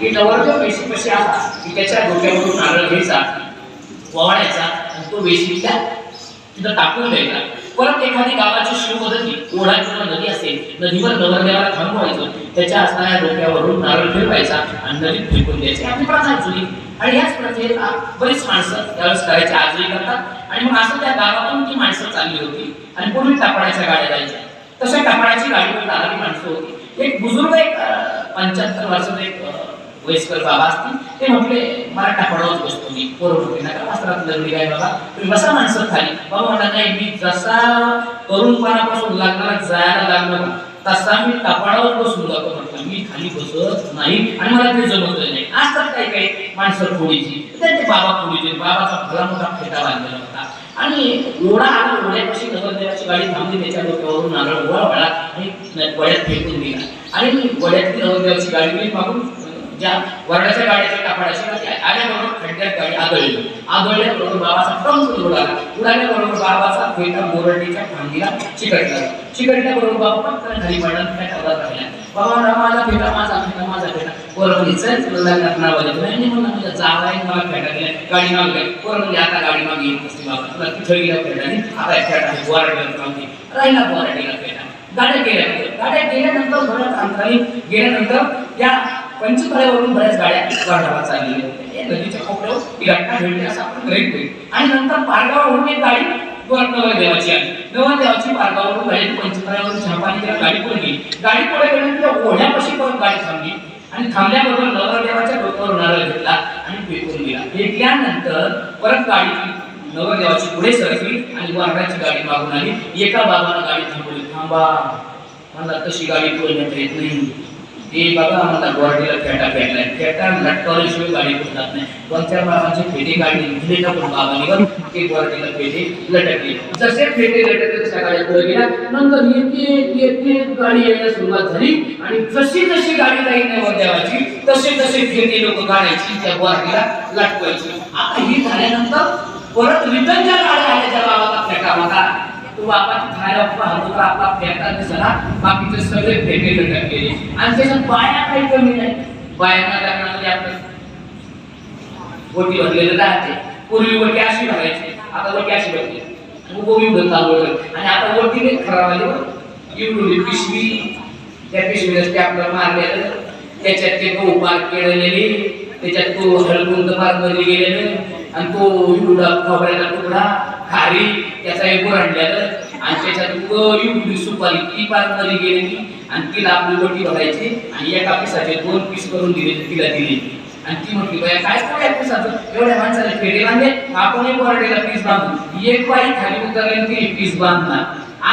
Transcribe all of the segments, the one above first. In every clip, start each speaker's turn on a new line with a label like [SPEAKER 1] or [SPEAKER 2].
[SPEAKER 1] की नवरदेव वेशीपाशी आला की त्याच्या डोक्यावरून नारळ घ्यायचा वळायचा आणि तो वेशी त्या तिथं टाकून द्यायचा. परत एखादी गावाची शिवमदती ओढा किंवा नदी असेल नदीवर नवरदेवाला थांबवायचं त्याच्या असणाऱ्या डोक्यावरून नारळ फिरवायचा आणि नदीत फेकून द्यायची. आपली प्रथा जुनी. आणि ह्याच प्रथेला बरीच माणसं त्यावेळेस करायची आजही करतात. आणि मग असं त्या गावातून ती माणसं चालली होती आणि पूर्वी टापाण्याच्या गाड्या जायच्या. तशा टापाण्याची गाडीवर जाणारी माणसं होती. एक बुजुर्ग एक पंच्याहत्तर वर्षाचा एक वयस्कर बाबा असतील ते म्हटले मला टापाडावर बसतो मी पोरं नका वस्त्रात लगडी काय बाबा तुम्ही बसा माणसं खाली बाबा म्हणा नाही मी जसा तरुणपणापासून लागणार जायला लागलो ना तसा मी टापाडावर बसून जातो म्हटलं मी खाली बसत नाही आणि मला ते जमत नाही असतात काही काही माणसं थोडीची त्यांचे बाबा थोडीचे बाबाचा भला मोठा फेटा बांधलेला होता आणि ओढा आला ओढ्यापाशी नगरदेवाची गाडी थांबली त्याच्या डोक्यावरून नारळ गोळा वळा आणि वड्यात फेकून दिला आणि वड्यातली नगरदेवाची गाडी मी मागून ज्या वरडाच्या गाडीच्या कापडाची गाडी आहे, आल्याबरोबर खड्ड्यात गाडी आदळली. आदळल्याबरोबर बाबाचा टंक उडाला उडाल्याबरोबर बाबाचा फेटा बोरडीच्या फांदीला चिकटला. चिकटल्याबरोबर बाबा पटकन खाली पडला त्या टवरात राहिला. बाबा माझा फेटा माझा फेटा माझा फेटा पोरं चल तुला नाही मला फेटा गाडी मागे पोरं आता गाडी मागे येत बाबा. तुला तिथं गेला फेटा आता फेटा आहे मागे राहिला फेटा गाड्या गेल्या. गाड्या गेल्यानंतर बऱ्याच अंतराने गेल्यानंतर त्या पंचतळ्यावरून बऱ्याच गाड्या वाढावा चाललेल्या नदीच्या कोपऱ्यावर ही घटना घडली आपण ग्रहित होईल आणि नंतर पारगाववरून एक गाडी नवर देवाची आली नवर देवाची पारगावरून गाडी पंचतळ्यावरून छापाने तिला गाडी पडली गाडी पुढे तिला ओढ्यापाशी पण गाडी थांबली. आणि थांबल्याबरोबर नवरदेवाच्या डोक्यावर नारळ घेतला आणि फेकून दिला. फेकल्यानंतर परत गाडी नवरदेवाची पुढे सरकली आणि वारणाची गाडी मागून आली. एका बाबानं गाडी थांबवली. थांबा. मला तशी गाडी पळण्यात येत नाही. ते बघा मला गुवाहाटीला फेटा फेटलाय फेटा लटकवल्याशिवाय गाडी पुढे नाही. दोन चार बाबांचे फेटी गाडी दिले ना पण बाबांनी ते गुवाहाटीला फेटे लटकले. जसे फेटे लटकले तशा पुढे गेल्या. नंतर एक एक गाडी यायला सुरुवात झाली. आणि जशी जशी गाडी जाईल नवरदेवाची तसे तसे फेटे लोक गाड्याची त्या गुवाहाटीला लटकवायची. आता ही झाल्यानंतर परत रिटर्न ज्या गाड्या आल्या त्या बाबाचा फेटा होता तो बाबाची खायला तर आपला फेटा दिसला बाकीचे सगळे फेटे लटक गेले. आणि त्याच्यात बाया काही कमी नाही. बायांना लग्नामध्ये आपलं बोटी भरलेलं राहते. पूर्वी बोटी अशी भरायची आता बोटी अशी भरते. गोबी भरत चालू आणि आता बोटी नाही खराब आली एवढी पिशवी त्या पिशवीला ते आपलं मारलेलं. त्याच्यात ते गहू पार केळलेली त्याच्यात तो हळकुंद पारमध्ये गेलेलं. आणि तो इवडा खोबऱ्याचा तुकडा खारी त्याचा एक आणलेलं. आणि त्याच्यात एवढी सुपारी. ती पारमध्ये गेलेली. आणि तिला आपली गोटी भरायची. आणि एका पिसाचे दोन पीस करून दिले तिला दिली. आणि ती म्हटली बाया काय काय पिसाचं? एवढ्या माणसाला फेडे बांधले? आपण एक वरडेला पीस बांधू. एक बाई खाली उतरली ती पीस बांधणार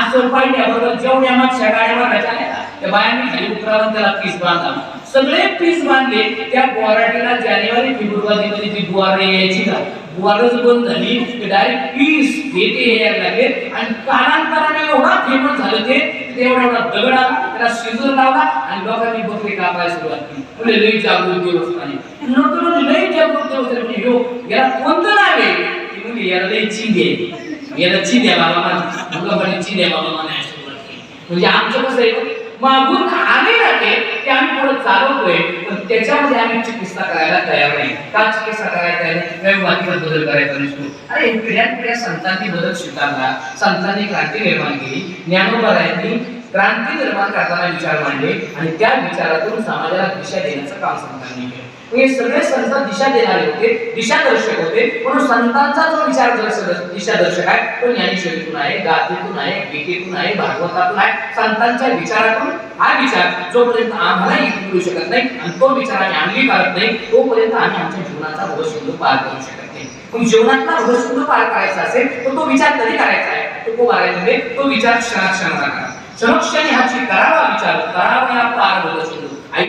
[SPEAKER 1] असं पाहिल्याबरोबर जेवढ्या मागच्या गाड्या मागायच्या आल्या त्या बायांनी खाली उतरावून त्याला पीस बांधला. सगळे पीस बांधले. त्या बोराटीला जानेवारी फेब्रुवारी मध्ये ती बुवारे यायची का? बुवारच बंद झाली ते डायरेक्ट पीस येते यायला लागले. आणि कालांतराने एवढा फेमस झालं ते तेवढा एवढा दगड आला त्याला शिजर लावला आणि लोकांनी बकरी कापायला सुरुवात केली. म्हणजे लई जागृत देवस्थानी लोकांना म्हणजे लई जागृत देवस्थान म्हणजे हो याला कोणतं नाव आहे? ती म्हणजे याला लई चिंगे याला चिंद्या बाबा माझा. मुलं चिंद्या बाबा म्हणायला सुरुवात केली म्हणजे आमचं कसं आहे मागून आले राहते ते आम्ही पुढे चालवतोय पण त्याच्यामध्ये आम्ही चिकित्सा करायला तयार नाही. का चिकित्सा करायला तयार नाही? व्यवहारिक बदल करायचा नसतो अरे पिढ्या पिढ्या संतांनी बदल स्वीकारला. संतांनी क्रांती निर्माण केली. ज्ञानोबरायांनी क्रांती निर्माण करताना विचार मांडले आणि त्या विचारातून समाजाला दिशा देण्याचं काम संतांनी केलं. हे सगळे संत दिशा देणारे होते दिशादर्शक होते. म्हणून संतांचा जो विचार दिशादर्शक आहे तो ज्ञानेश्वरीतून आहे गाथेतून आहे गीतेतून आहे भागवतातून आहे. संतांच्या विचारातून हा विचार जोपर्यंत आम्हाला मिळू शकत नाही आणि तो विचार आम्ही अंगीकारत नाही तोपर्यंत आम्ही आमच्या जीवनाचा भवसिंधू पार करू शकत नाही. पण जीवनातला भवसिंधू पार करायचा असेल तर तो विचार कधी करायचा आहे? तो को तो विचार क्षणाक्षणाला करा. क्षणक्षणी हा जी करावा विचार करावा या पार भवसिंधू